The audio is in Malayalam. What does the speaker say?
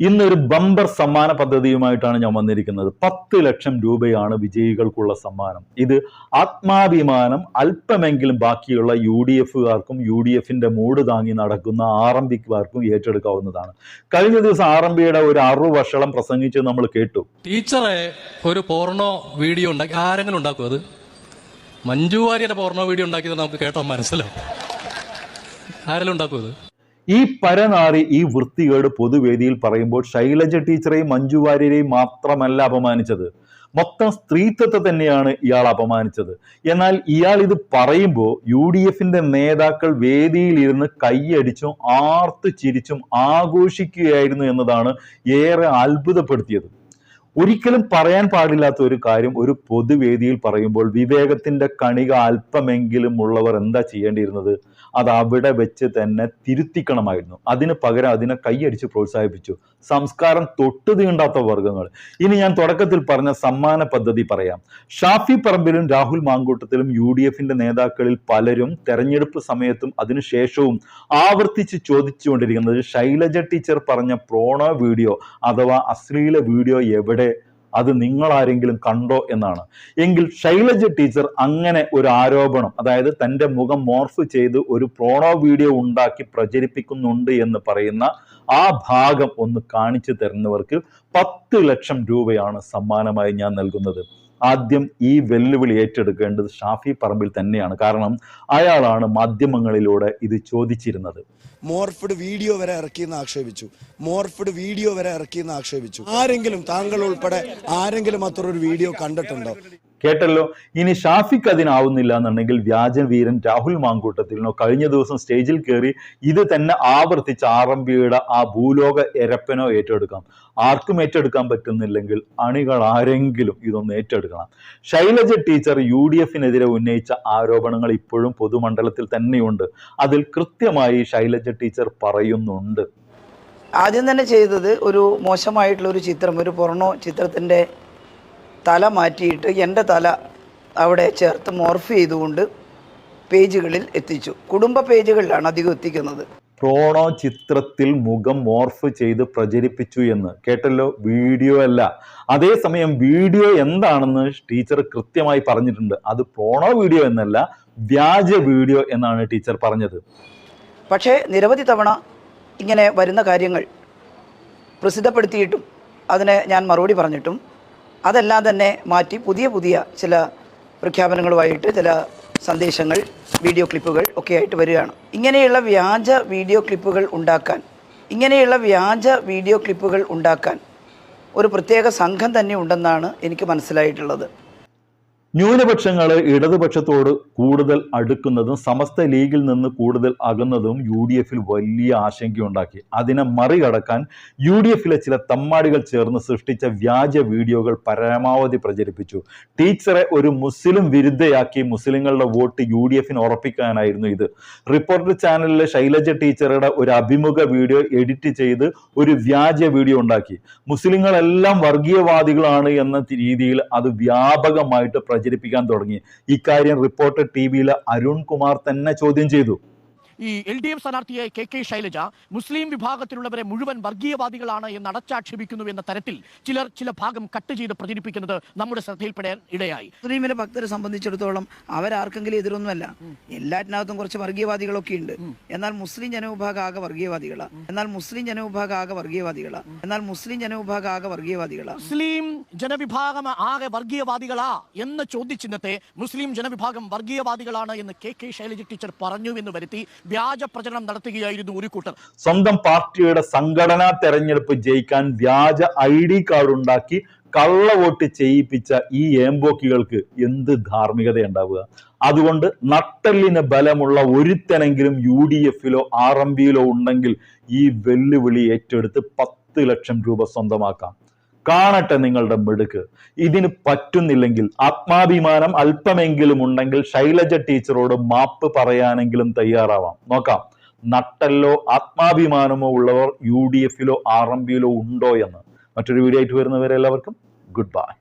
ഇന്നൊരു ബമ്പർ സമ്മാന പദ്ധതിയുമായിട്ടാണ് ഞാൻ വന്നിരിക്കുന്നത്. പത്ത് ലക്ഷം രൂപയാണ് വിജയികൾക്കുള്ള സമ്മാനം. ഇത് ആത്മാഭിമാനം അല്പമെങ്കിലും ബാക്കിയുള്ള യു ഡി എഫുകാർക്കും യു ഡി എഫിന്റെ മൂട് താങ്ങി നടക്കുന്ന ആർ എം പിക്കാർക്കും ഏറ്റെടുക്കാവുന്നതാണ്. കഴിഞ്ഞ ദിവസം ആർ എം പിയുടെ ഒരു അറു വഷളം പ്രസംഗിച്ച് നമ്മൾ കേട്ടു. ടീച്ചറെ ഒരു പോർണോ വീഡിയോ ഉണ്ടാക്കി ആരെങ്കിലും ഉണ്ടാക്കും അത്? മഞ്ജു വാര്യരുടെ പോർണോ വീഡിയോ ഉണ്ടാക്കിയത് നമുക്ക് കേട്ടോ മനസ്സിലാവും. ആരെങ്കിലും ഉണ്ടാക്കും അത്? ഈ പരനാറി ഈ വൃത്തികേട് പൊതുവേദിയിൽ പറയുമ്പോൾ ശൈലജ ടീച്ചറെയും മഞ്ജു വാര്യരെയും മാത്രമല്ല അപമാനിച്ചത്. മൊത്തം സ്ത്രീത്വത്തെ തന്നെയാണ് ഇയാൾ അപമാനിച്ചത്. എന്നാൽ ഇയാൾ ഇത് പറയുമ്പോൾ യു ഡി എഫിന്റെ നേതാക്കൾ വേദിയിൽ ഇരുന്ന് കൈയടിച്ചും ആർത്തു ചിരിച്ചും ആഘോഷിക്കുകയായിരുന്നു എന്നതാണ് ഏറെ അത്ഭുതപ്പെടുത്തിയത്. ഒരിക്കലും പറയാൻ പാടില്ലാത്ത ഒരു കാര്യം ഒരു പൊതുവേദിയിൽ പറയുമ്പോൾ വിവേകത്തിന്റെ കണിക അല്പമെങ്കിലും ഉള്ളവർ എന്താ ചെയ്യേണ്ടിയിരുന്നത്? അത് അവിടെ വെച്ച് തന്നെ തിരുത്തിക്കണമായിരുന്നു. അതിന് പകരം അതിനെ കൈയടിച്ച് പ്രോത്സാഹിപ്പിച്ചു. സംസ്കാരം തൊട്ടു തീണ്ടാത്ത വർഗങ്ങൾ ഇനി ഞാൻ തുടക്കത്തിൽ പറഞ്ഞ സമ്മാന പദ്ധതി പറയാം. ഷാഫി പറമ്പിലും രാഹുൽ മാങ്കൂട്ടത്തിലും യു ഡി എഫിന്റെ നേതാക്കളിൽ പലരും തെരഞ്ഞെടുപ്പ് സമയത്തും അതിനുശേഷവും ആവർത്തിച്ച് ചോദിച്ചുകൊണ്ടിരിക്കുന്നത് ശൈലജ ടീച്ചർ പറഞ്ഞ പ്രോണോ വീഡിയോ അഥവാ അശ്ലീല വീഡിയോ എവിടെ അത് നിങ്ങൾ ആരെങ്കിലും കണ്ടോ എന്നാണ്. എങ്കിൽ ശൈലജ ടീച്ചർ അങ്ങനെ ഒരു ആരോപണം അതായത് തന്റെ മുഖം മോർഫ് ചെയ്ത് ഒരു പ്രോണോ വീഡിയോ ഉണ്ടാക്കി പ്രചരിപ്പിക്കുന്നുണ്ട് എന്ന് പറയുന്ന ആ ഭാഗം ഒന്ന് കാണിച്ചു തരുന്നവർക്ക് പത്ത് ലക്ഷം രൂപയാണ് സമ്മാനമായി ഞാൻ നൽകുന്നത്. ആദ്യം ഈ വെല്ലുവിളി ഏറ്റെടുക്കേണ്ടത് ഷാഫി പറമ്പിൽ തന്നെയാണ്. കാരണം അയാളാണ് മാധ്യമങ്ങളിലൂടെ ഇത് ചോദിച്ചിരുന്നത്. മോർഫഡ് വീഡിയോ വരെ ഇറക്കിയെന്ന് ആക്ഷേപിച്ചു. മോർഫഡ് വീഡിയോ വരെ ഇറക്കിയെന്ന് ആക്ഷേപിച്ചു. ആരെങ്കിലും താങ്കൾ ഉൾപ്പെടെ ആരെങ്കിലും അത്ര ഒരു വീഡിയോ കണ്ടിട്ടുണ്ടോ? കേട്ടല്ലോ? ഇനി ഷാഫിക്ക് അതിനാവുന്നില്ല എന്നുണ്ടെങ്കിൽ വ്യാജൻ വീരൻ രാഹുൽ മാങ്കൂട്ടത്തിലിനോ കഴിഞ്ഞ ദിവസം സ്റ്റേജിൽ കയറി ഇത് തന്നെ ആവർത്തിച്ച് ആർ എം പിയുടെ ആ ഭൂലോക എരപ്പനോ ഏറ്റെടുക്കാം. ആർക്കും ഏറ്റെടുക്കാൻ പറ്റുന്നില്ലെങ്കിൽ അണികൾ ആരെങ്കിലും ഇതൊന്ന് ഏറ്റെടുക്കണം. ശൈലജ ടീച്ചർ യു ഡി എഫിനെതിരെ ഉന്നയിച്ച ആരോപണങ്ങൾ ഇപ്പോഴും പൊതുമണ്ഡലത്തിൽ തന്നെയുണ്ട്. അതിൽ കൃത്യമായി ശൈലജ ടീച്ചർ പറയുന്നുണ്ട്. ആദ്യം തന്നെ ചെയ്തത് ഒരു മോശമായിട്ടുള്ള ഒരു ചിത്രം ഒരു പൊറണോ ചിത്രത്തിന്റെ തല മാറ്റിയിട്ട് എന്റെ തല അവിടെ ചേർത്ത് മോർഫ് ചെയ്തുകൊണ്ട് പേജുകളിൽ എത്തിച്ചു. കുടുംബ പേജുകളിലാണ് അധികം എത്തിക്കുന്നത്. പ്രോണോ ചിത്രത്തിൽ മുഖം മോർഫ് ചെയ്ത് പ്രചരിപ്പിച്ചു എന്ന്. കേട്ടല്ലോ? വീഡിയോ അല്ല. അതേസമയം വീഡിയോ എന്താണെന്ന് ടീച്ചർ കൃത്യമായി പറഞ്ഞിട്ടുണ്ട്. അത് പ്രോണോ വീഡിയോ എന്നല്ല വ്യാജ വീഡിയോ എന്നാണ് ടീച്ചർ പറഞ്ഞത്. പക്ഷേ നിരവധി തവണ ഇങ്ങനെ വരുന്ന കാര്യങ്ങൾ പ്രസിദ്ധപ്പെടുത്തിയിട്ടും അതിനെ ഞാൻ മറുപടി പറഞ്ഞിട്ടും അതെല്ലാം തന്നെ മാറ്റി പുതിയ പുതിയ ചില പ്രഖ്യാപനങ്ങളുമായിട്ട് ചില സന്ദേശങ്ങൾ വീഡിയോ ക്ലിപ്പുകൾ ഒക്കെ ആയിട്ട് വരികയാണ്. ഇങ്ങനെയുള്ള വ്യാജ വീഡിയോ ക്ലിപ്പുകൾ ഉണ്ടാക്കാൻ ഇങ്ങനെയുള്ള വ്യാജ വീഡിയോ ക്ലിപ്പുകൾ ഉണ്ടാക്കാൻ ഒരു പ്രത്യേക സംഘം തന്നെ ഉണ്ടെന്നാണ് എനിക്ക് മനസ്സിലായിട്ടുള്ളത്. ന്യൂനപക്ഷങ്ങൾ ഇടതുപക്ഷത്തോട് കൂടുതൽ അടുക്കുന്നതും സമസ്ത ലീഗിൽ നിന്ന് കൂടുതൽ അകന്നതും യു ഡി എഫിൽ വലിയ ആശങ്കയുണ്ടാക്കി. അതിനെ മറികടക്കാൻ യു ഡി എഫിലെ ചില തമ്മാടികൾ ചേർന്ന് സൃഷ്ടിച്ച വ്യാജ വീഡിയോകൾ പരമാവധി പ്രചരിപ്പിച്ചു. ടീച്ചറെ ഒരു മുസ്ലിം വിരുദ്ധയാക്കി മുസ്ലിങ്ങളുടെ വോട്ട് യു ഡി എഫിന് ഉറപ്പിക്കാനായിരുന്നു ഇത്. റിപ്പോർട്ടർ ചാനലിലെ ശൈലജ ടീച്ചറുടെ ഒരു അഭിമുഖ വീഡിയോ എഡിറ്റ് ചെയ്ത് ഒരു വ്യാജ വീഡിയോ ഉണ്ടാക്കി. മുസ്ലിങ്ങളെല്ലാം വർഗീയവാദികളാണ് എന്ന രീതിയിൽ അത് വ്യാപകമായിട്ട് പ്രചരിപ്പിക്കാൻ തുടങ്ങി. ഇക്കാര്യം റിപ്പോർട്ടർ ടി വിയിലെ അരുൺ കുമാർ തന്നെ ചോദ്യം ചെയ്തു. ഈ എൽ ഡി എഫ് സ്ഥാനാർത്ഥിയായ കെ കെ ശൈലജ മുസ്ലിം വിഭാഗത്തിലുള്ളവരെ മുഴുവൻ വർഗീയവാദികളാണ് എന്ന് അടച്ചാക്ഷേപിക്കുന്നു എന്ന തരത്തിൽ ചിലർ ചില ഭാഗം കട്ട് ചെയ്ത് പ്രചരിപ്പിക്കുന്നത് നമ്മുടെ ശ്രദ്ധയിൽപ്പെടാൻ ഇടയായി. മുസ്ലിമിലെ ഭക്തരെ സംബന്ധിച്ചിടത്തോളം അവരാർക്കെങ്കിലും എതിരൊന്നുമല്ല. എല്ലാറ്റിനകത്തും കുറച്ച് വർഗീയവാദികളൊക്കെ ഉണ്ട്. എന്നാൽ മുസ്ലിം ജനവിഭാഗം ആകെ വർഗീയവാദികളാണ് എന്നാൽ മുസ്ലിം ജനവിഭാഗം ആകെ വർഗീയവാദികളാണ് എന്നാൽ മുസ്ലിം ജനവിഭാഗം ആകെ വർഗീയവാദികളാണ് മുസ്ലിം ജനവിഭാഗം ആകെ വർഗീയവാദികളാ എന്ന ചോദ്യചിഹ്നത്തെ മുസ്ലിം ജനവിഭാഗം വർഗീയവാദികളാണ് എന്ന് കെ കെ ശൈലജ ടീച്ചർ പറഞ്ഞു എന്ന് വരുത്തി വ്യാജ പ്രചരണം നടത്തുകയായിരുന്നു ഒരു കൂട്ടർ. സ്വന്തം പാർട്ടിയുടെ സംഘടനാ തെരഞ്ഞെടുപ്പ് ജയിക്കാൻ വ്യാജ ഐ ഡി കാർഡ് ഉണ്ടാക്കി കള്ള വോട്ട് ചെയ്യിപ്പിച്ച ഈ ഏമ്പോക്കികൾക്ക് എന്ത് ധാർമ്മികത ഉണ്ടാവുക അതുകൊണ്ട് നട്ടെല്ലിന് ബലമുള്ള ഒരുത്തനെങ്കിലും യു ഡി എഫിലോ ആർ എം പിയിലോ ഉണ്ടെങ്കിൽ ഈ വെല്ലുവിളി ഏറ്റെടുത്ത് പത്ത് ലക്ഷം രൂപ സ്വന്തമാക്കാം. കാണട്ടെ നിങ്ങളുടെ മിടുക്ക്. ഇതിന് പറ്റുന്നില്ലെങ്കിൽ ആത്മാഭിമാനം അല്പമെങ്കിലും ഉണ്ടെങ്കിൽ ശൈലജ ടീച്ചറോട് മാപ്പ് പറയാനെങ്കിലും തയ്യാറാവാം. നോക്കാം. നട്ടല്ലോ ആത്മാഭിമാനമോ ഉള്ളവർ യു ഡി എഫിലോ ആർ എം പിയിലോ ഉണ്ടോ എന്ന്. മറ്റൊരു വീഡിയോ ആയിട്ട് വരുന്നവരെ എല്ലാവർക്കും ഗുഡ് ബൈ.